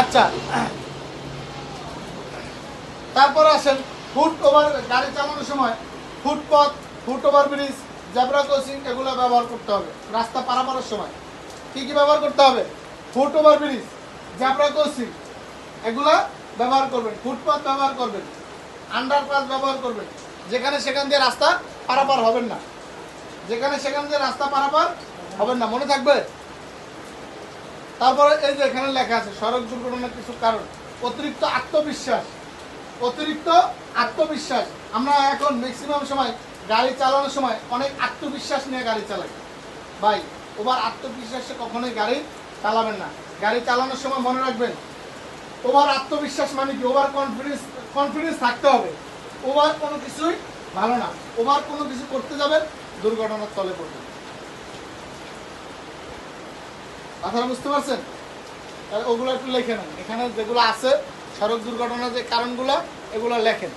আচ্ছা। তারপর আসেন ফুট ওভার গাড়ি চালানোর সময় footpath foot over bridge, zebra crossing, এগুলো ব্যবহার করতে হবে। রাস্তা পারাপারের সময়। কি কি ব্যবহার করতে হবে? Foot over bridge, zebra crossing, এগুলো ব্যবহার করবেন। ফুটপাথ ব্যবহার করবেন। আন্ডারপাস ব্যবহার করবেন। যেখানে সেখান দিয়ে রাস্তা পারাপার হবেন না। যেখানে সেখান দিয়ে রাস্তা পারাপার হবেন না। মনে থাকবে? তারপরে এই যে এখানে লেখা আছে, সড়ক দুর্ঘটনার কিছু কারণ। অতিরিক্ত আত্মবিশ্বাস। অতিরিক্ত আত্মবিশ্বাস। আমরা এখন ম্যাক্সিমাম সময় গাড়ি চালানোর সময় অনেক আত্মবিশ্বাস নিয়ে গাড়ি চালাই। ভাই, ওভার আত্মবিশ্বাসে কখনোই গাড়ি চালাবেন না। গাড়ি চালানোর সময় মনে রাখবেন, ওভার আত্মবিশ্বাস মানে কি? ওভার কনফিডেন্স কনফিডেন্স থাকতে হবে। ওভার কোনো কিছুই ভালো না। ওভার কোনো কিছু করতে যাবেন, দুর্ঘটনার তলে পড়বেন। কথাটা বুঝতে পারছেন? ওগুলো একটু লেখে নেন। এখানে যেগুলো আছে, সড়ক দুর্ঘটনার যে কারণগুলো, এগুলো লেখেন।